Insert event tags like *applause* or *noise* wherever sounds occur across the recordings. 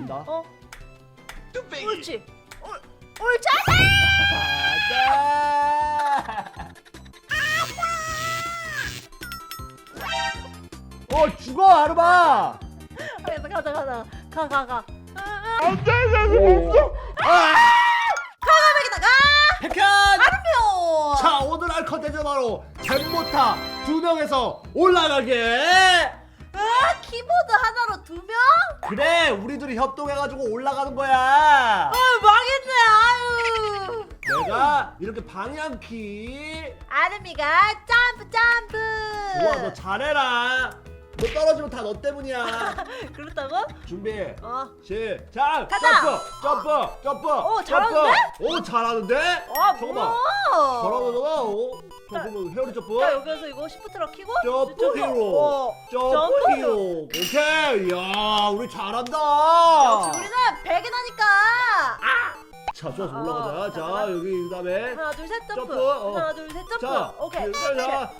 간다. 어 뚝배기. 옳지 옳 옳지 가자. 어 죽어 아르마. 가자 가자 가자 가 가 가 안돼 없어. 가가백이다 가 백현. 표자 오늘 할 컨텐츠 바로 잼모타 두 명에서 올라가게. 아 키보드 하나로 두 명? 그래 우리들이 협동해가지고 올라가는 거야. 아 망했네 아유 내가 이렇게 방향키. 아름이가 점프 점프 좋아 너 잘해라. 너 떨어지면 다 너 때문이야. *laughs* 그렇다고? 준비. 어 시작. 가자. 점프 점프 점프. 오, 점프. 잘하는데? 오 잘하는데? 어, 잠깐만. 뭐야? 잘하는구나. 오. 점프 헤어리 점프. 자 여기서 이거 시프트로 키고 점프 저쪽으로. 히로. 어. 점프 점프. 히로. 오케이. 야 우리 잘한다. 역시 우리는 배그나니까 자 좋아서 아, 올라가자. 자, 자 가자. 여기 그다음에. 하나 둘 셋 점프, 점프, 어. 하나 둘 셋 점프 자. 오케이 자, 오케이 자.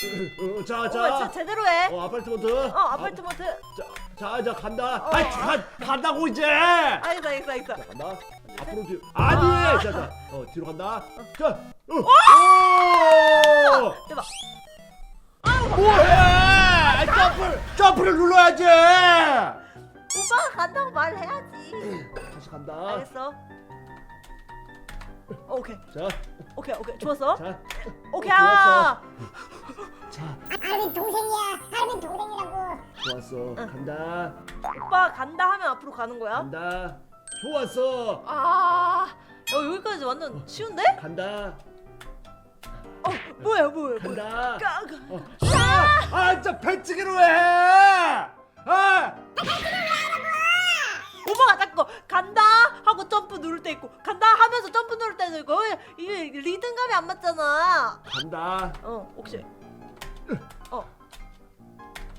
어, 자, 오, 자. 진짜 제대로 해 어, 아파트먼트. 어 아파트먼트 자, 자, 자 간다. 어. 아이, 가, 간다고 이제. 알겠어 알겠어 알겠어 자, 간다. 앞으로 뒤로. 아니. 아. 자, 자. 어, 뒤로 간다. 자. 어. 오! 대박 뭐해? 아이, 점프를 점프를 눌러야지. 오빠가 간다고 말해야지 다시 간다. 알겠어 어, 오케이 자, 오케이 오케이 좋았어 자. 오케이 어, 아 자, 아르민 동생이야. 아르민 동생이라고. 좋았어. 간다. 오빠 간다 하면 앞으로 가는 거야 간다. 좋았어. 아 어, 여기까지 완전 쉬운데? 간다. 어 뭐야 뭐야 뭐야 간다. 가, 가. 어. 아, 아, 진짜 배치기로 해. 아, 오빠가 자꾸 간다 하고 점프 누를 때 있고 간다 하면서 점프 누를 때도 있고. 이게 리듬감이 안 맞잖아. 간다. 어 혹시? 어.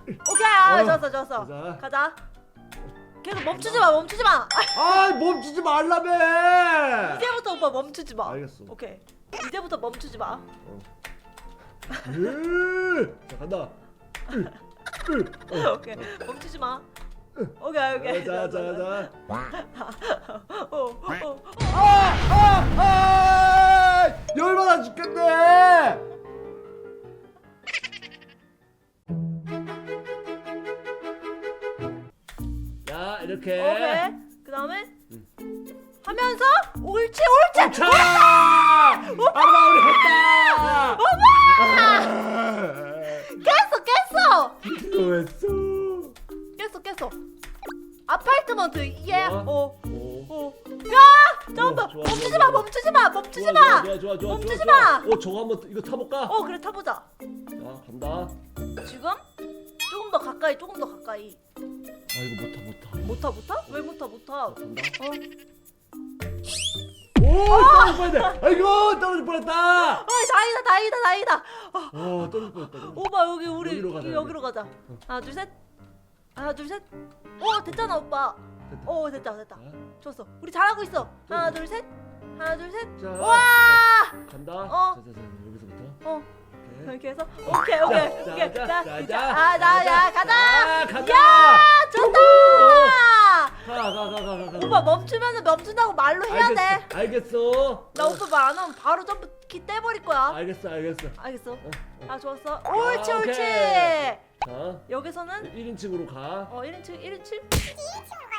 오케이. 아, 어, 좋았어 좋았어. 가자. 가자. 계속 멈추지 마 멈추지 마. *laughs* 아, 멈추지 말라며. 이제부터 오빠 멈추지 마. 알겠어. 오케이. 이제부터 멈추지 마. 으, 자, 간다. 으, *laughs* 으, 어. 오케이. 멈추지 마 오케이 오케이 자, 자, 자. *laughs* 어, 어. 아, 아, 아! 열받아 죽겠네. 자, 이렇게. 오케이 그 다음에 하면서 옳지 옳지 자! 아르마 우리 했다. 깼어 아파트먼트 예 좋아. 어. 오. 어. 야 점프 어, 좋아, 멈추지 좋아, 마 좋아. 멈추지 마 멈추지 좋아, 마 좋아, 좋아, 좋아, 멈추지 좋아, 마. 좋아. 어, 저거 한번 이거 타볼까? 어 그래 타 보자 자, 간다. 지금 조금 더 가까이 조금 더 가까이 아, 이거 못 타, 못 타. 못 타 못 타 왜 못 타 못타 간다. 어 오, 떨어질 뻔했네. 아이고, 떨어질 뻔했다. 어, 다행이다 다행이다 다행이다 어, 떨어질 뻔했다. 오빠 여기 우리 여기로 가자, 여기로 가자 하나 둘 셋 하나 둘 셋 어 됐잖아 오빠 됐다. 어 됐다 됐다 자, 좋았어 우리 잘하고 있어 하나 둘 셋 하나 둘 셋 자, 와 간다. 어. 자, 자, 자, 여기서부터. 어 오케이. 이렇게 해서 오케이 오케이 자, 오케이 자, 자, 자, 자, 자, 아, 나, 야, 가자. 자, 간다. 야, 좋다. 가, 가, 가, 가, 가, 가. 오빠 멈추면은 멈춘다고 말로 해야 돼. 알겠어. 알겠어. 나 오빠 말 안 하면 바로 점프 키 떼버릴 거야. 알겠어, 알겠어. 알겠어. 어, 어. 아 좋았어. 옳지 옳지. 오케이. 자, 여기서는 1인칭으로 가. 어 1인칭 1인칭. 어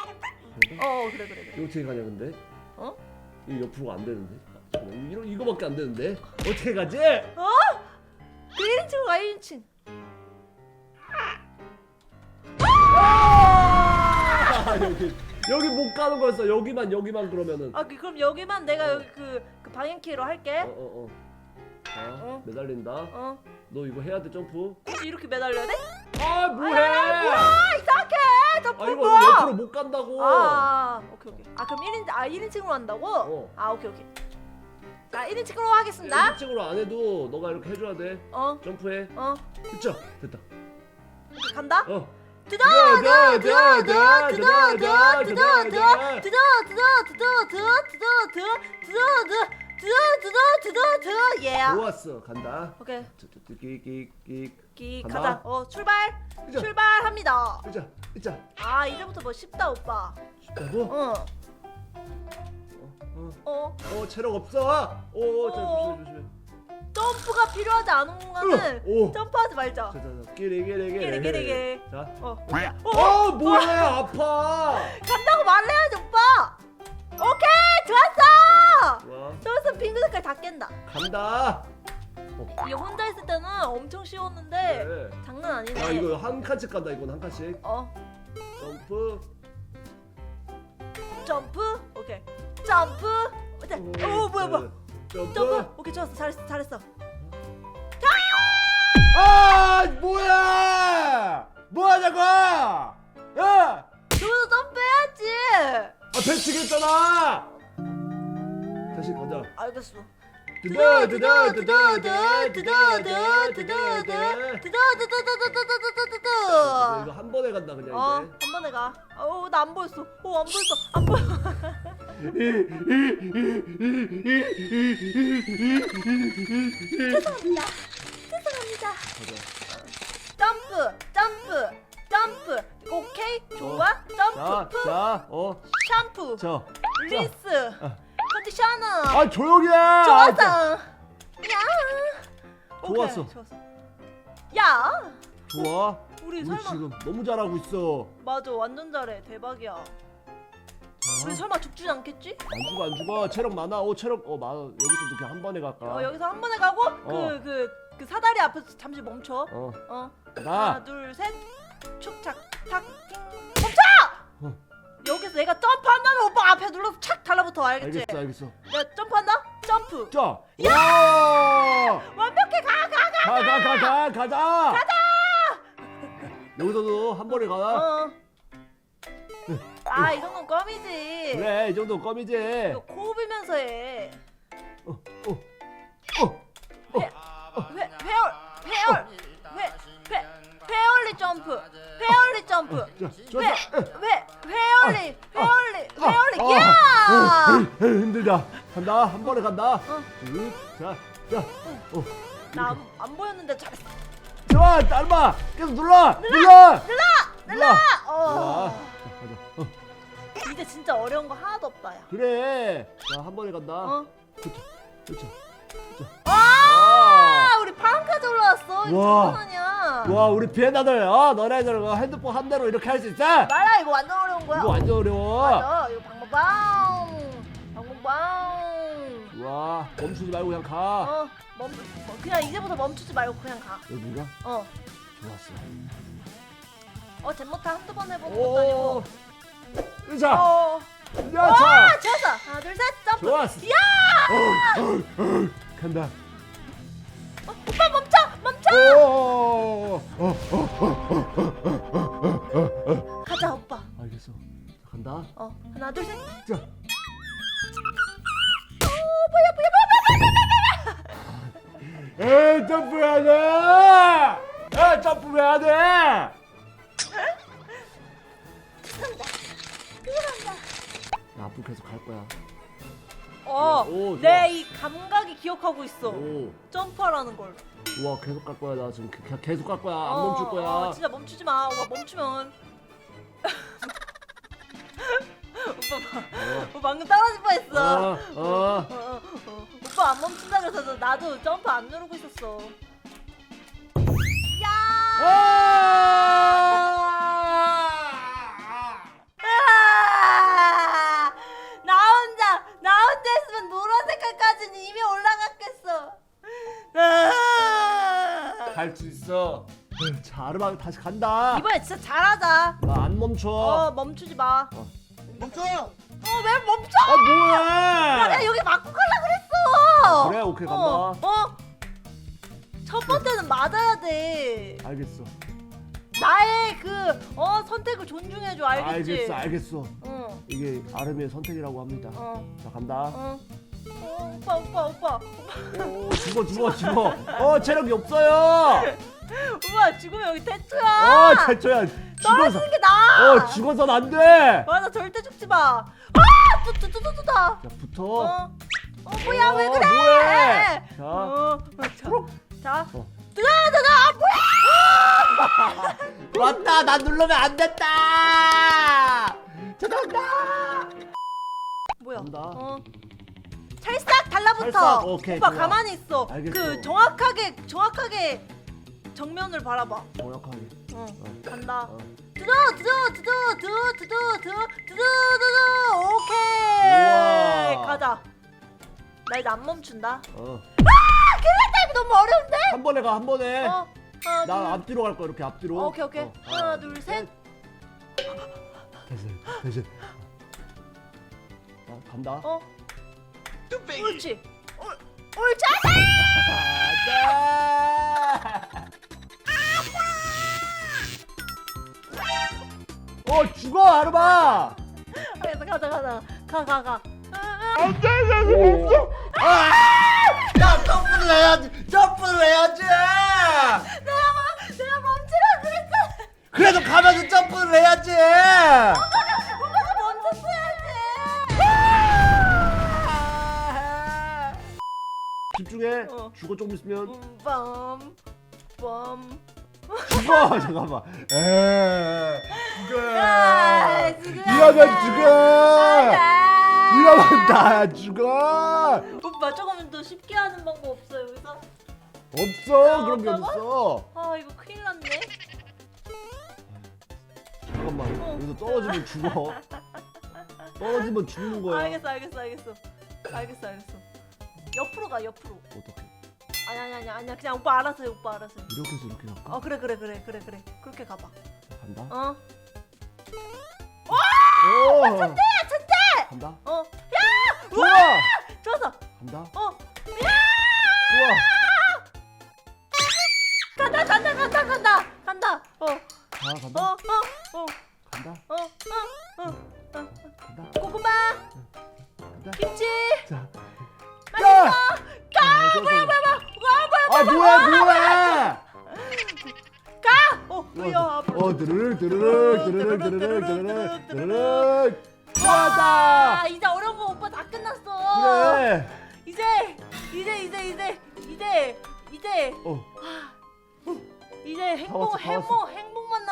그래 그래 그래. 이거 어떻게 가냐 근데? 어? 이거 옆으로 안 되는데? 잠깐만, 이거 이거밖에 안 되는데? 어떻게 가지? 어? 그 1인칭으로 가 1인칭. 아, 여기 여기 못 가는 거였어. 여기만 여기만 그러면은. 아 그- 그럼 여기만 내가 여기 그, 그 방향키로 할게. 어, 어, 어. 자, 어. 매달린다. 어. 너 이거 해야 돼 점프. 굳이 이렇게 매달려야 돼? 아, 뭐해? 아 아? 옆으로 못 간다고. 아, 오케이 오케이. 아 그럼 1인 아 1인칭으로 한다고? 어. 아 오케이 오케이. 자 1인칭으로 하겠습니다. 1인칭으로 안 해도 너가 이렇게 해줘야 돼. 어, 점프해. 어, 그쵸? 됐다. 간다. 어. 드더 드더 드더 드더 드더 드더 드더 드더 드더 드더 드더 드더 드더 드더 드더 예. 좋았어. 간다. 오케이. 끼끼끼. 간다. 가자. 어 출발. 그죠? 출발합니다. 으자 으자 아 이제부터 뭐 쉽다 오빠. 쉽다고? 응. 어, 어 어 체력 없어 오 어. 자, 조심해 조심해 점프가 필요하지 않은 공간은 오. 점프하지 말자. 자자자 끼리 끼리 끼리 끼리, 끼리, 끼리. 자 어. 어 뭐야 아파 간다고 말해야지 오빠. 오케이 좋았어. 와. 저기서 빙그 색깔 다 깬다. 간다. 이게 혼자 있을 때는 엄청 쉬웠는데 그래. 장난 아니네. 야 이거 한 칸씩 간다 이건 한 칸씩. 어. 점프. 점프? 오케이. 점프? 어때? 오 뭐야 뭐야. 점프. 점프? 오케이 좋았어. 잘했어 잘했어. 아 뭐야? 뭐하냐고? 야! 너도 점프해야지. 아 배치겠잖아 다시 가자 알겠어. 드더 드더 드더 드더 드더 드더 드더 드더 드더더더더더더더더더더. 이거 한 번에 간다 그냥 어, 이제 한 번에 가. 어, 나 안 보였어. 어, 안 보였어. 안 보여. 죄송합니다. 죄송합니다. 점프, 점프, 점프. 오케이, 좋아. 점프, 푸, 자자어 샴푸, 자. 리스, 아. 컨디셔너. 아 조용히 해 좋았어. 야. 오케이, 좋았어. 야, 좋아 우리 우리 설마 지금 너무 잘하고 있어 맞아, 완전 잘해. 대박이야. 우리 자, 설마 죽지 않겠지? 안 죽어 안 죽어 체력 많아 오 체력 어 많아 여기서 이렇게 한 번에 갈까 어, 여기서 한 번에 가고 그 그 그 사다리 앞에서 잠시 멈춰. 어 어. 나 하나, 둘, 셋. 축착 탁 팅. 멈춰! 어. 여기서 내가 점프 앞에 눌러서 착 달라붙어 알겠지? 알겠어 알겠어 내가 점프한다. 점프. 자 야! 완벽해 가 가 가. 가 가 가 가 가자 가자 여기서도 한 번에 가 어. 아, 이 정도는 껌이지. 그래 이 정도 껌이지 이거 코 비면서 해. 어, 어, 어. 회 회얼 회얼 회 회 회얼리 점프. 회얼리 점프. 자, 회 간다 한 번에 간다 어. 자자 어. 나 안 보였는데 잘했어. 좋아 딸마 계속 눌러 눌러 눌러 눌러 어. 자, 가자 어, 이제 진짜 어려운 거 하나도 없다 야. 그래 자한 번에 간다 어? 그렇죠 그렇죠 아, 아 우리 파랑까지 올라왔어. 이거 와. 장난 아니야. 와 우리 비엔나들 어 너네들 어, 핸드폰 한 대로 이렇게 할 수 있어 말아 이거 완전 어려운 거야. 이거 완전 어려워 맞아. 이거 방법방. 방법방. 와 멈추지 말고 그냥 가 어, 멈 어, 그냥 이제부터 멈추지 말고 그냥 가. 여기가 어. 좋았어 어, 젠모타 한두 번 해보는 것도 아니고. 오 의자 어. 야 와, 자 좋았어. 하나, 둘, 셋, 점프. 좋았어 야! 어, 어, 어, 간다 어, 오빠 멈춰, 멈춰. 오, 어, 어, 가자, 오빠. 알겠어 자, 간다 어, 하나, 둘, 셋. 자 에이 점프해야 돼 에이 점프해야 돼. 나 앞으로 계속 갈 거야 어, 오, 좋아. 내 이 감각이 기억하고 있어. 오 점프하라는 걸. 와 계속 갈 거야 나 지금 그- 계속 갈 거야 안 어, 멈출 거야 어, 진짜 멈추지 마. 오빠 멈추면. 오빠, 봐. 오빠 방금 떨어질 뻔했어. 어, 어. 어, 어, 어. 오빠 안 멈춘다 그래서 나도 점프 안 누르고 있었어. 야! 나 혼자 나 혼자 있으면 노란 색깔까지는 이미 올라갔겠어. 아! 갈 수 있어 자 아르마 다시 간다 이번에 진짜 잘하자. 나 안 멈춰 어 멈추지 마. 멈춰! 어 왜 멈춰? 아나 그냥 뭐해 여기 막고 가려 그랬어. 그래 오케이 간다 어, 어? 첫 번째는 맞아야 돼. 알겠어 나의 그 어 선택을 존중해줘 알겠지? 알겠어 알겠어 응. 이게 아름이의 선택이라고 합니다 어. 자 간다 어. 어, 오빠 오빠 오빠 오 죽어 죽어 죽어 어 체력이 없어요 *laughs* 오빠 죽으면 여기 태초야. 어 최초야 죽어서 떨어지는 게 나아. 어 죽어선 안돼 맞아 절대 죽지 마. 아! 뚜뚜뚜뚜뚜다. 자 붙어 어. 어 뭐야 왜 어, 그래? 뭐해? 자. 어. 자. 자. 어. 뜨다 뜨다 아, 뭐야? *laughs* 왔다 나 누르면 안 됐다 찾아온다 뭐야? 간다. 어. 찰싹 달라붙어. 찰싹, 오케이, 오빠 좋아. 가만히 있어. 알겠어. 그 정확하게 정확하게 정면을 바라봐. 정확하게 어. 간다. 어. 두두 두두 두두 두두 두두 두두 두두 오케이. 우와. 가자. 나 이제 안 멈춘다. 어. 타입 너무 어려운데? 한 번에 가 한 번에 어. 하나, 나 둘. 앞뒤로 갈 거야 이렇게 앞뒤로 오케이 오케이. 어, 하나 둘 셋. 다시 다시 어, 간다 어. 옳지. 옳 옳지. 가자 어 죽어 아르마 가자 가자 가자. 가가 가. 안 돼, 나 죽었어. 아! 야 점프를 해야지 점프를 해야지 내가 멈 내가 멈추라 그랬잖아. 그래도 가면서 점프를 해야지 집중해 어. 죽어 조금 있으면 빰 빰. 죽어 *laughs* 잠깐만 에 죽어 아, 이러면 돼. 죽어 아. 이러면 다 죽어 오빠 조금 더 쉽게 하는 방법 없어 여기서? 없어 그런 게 없다고? 없어 아 이거 큰일 났네. 잠깐만 어. 여기서 떨어지면 죽어 떨어지면 죽는 거야 알겠어 알겠어 알겠어 알겠어 알겠어. 옆으로 가 옆으로. 어떻게 아니 아니 아니 아니야. 그냥 오빠 알아서 해 오빠 알아서 해. 이렇게 해서 이렇게 갈까? 어 그래 그래 그래 그래 그래. 그렇게 가봐. 간다. 어? 오! 천재야 천재. 간다. 어. 좋아 좋았어. 간다. 어. 좋아 간다 간다 간다 간다. 간다. 어. 자어 간다. 어 어. 간다. 어 어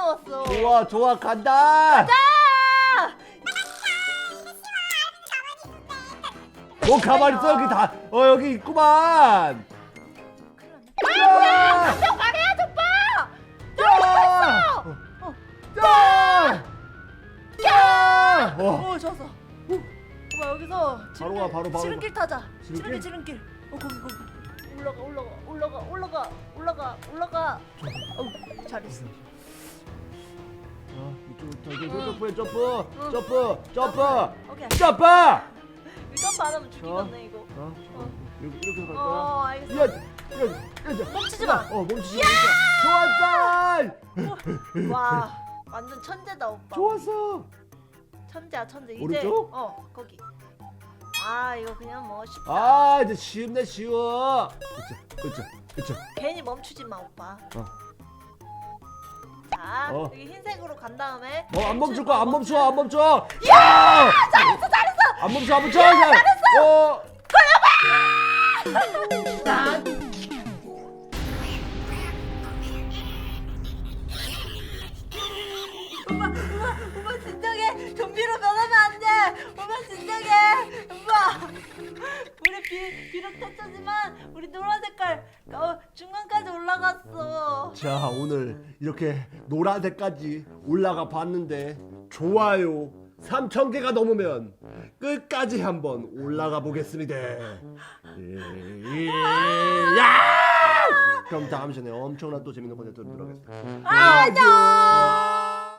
남았어. 좋아 좋아 간다 아! 뭐 가만히 있어 여기 다 어 여기 있구만. 야! 말해야지 오빠. 야! 어. 야! 야! 어. 오 좋았어. 오빠 여기서 바로 가, 바로, 바로 지름길 타자. 지름길? 지름길 지름길. 어 거기 거기. 올라가 올라가 올라가 올라가 올라가 올라가. 어 잘했어. 점프해 점프 응. 점프 점프 오케이. 점프 점프 안 하면 죽이겠네 이거. 어, 어, 이렇게 이렇게 갈 거야 어 알겠어. 야, 야, 야, 멈추지 마. 어 멈추지 마 좋았어 와 완전 천재다 오빠. 좋았어 천재야 천재. 이제 오른쪽? 어 거기. 아 이거 그냥 뭐 쉽다. 아 이제 쉽네 쉬워 그쵸 그쵸 그쵸 괜히 멈추지 마 오빠. 어. 자 어. 여기 흰색으로 간 다음에. 뭐안 멈출 거야 안 멈춰 안 멈춰 야 잘했어 잘했어 안 멈춰 안 멈춰 잘했어 어 오빠 오빠 오빠 진정해. 좀비로 변하면 안 돼. 오빠 진정해. 오빠. 우리 비 비록 태초지만 우리 노란 색깔 어, 중간까지 올라갔어. 자 오늘 이렇게 노란색까지 올라가 봤는데 좋아요 3,000개가 넘으면 끝까지 한번 올라가 보겠습니다 예, 야! 그럼 다음 시간에 엄청난 또 재밌는 컨텐츠로 돌아오겠습니다 안녕.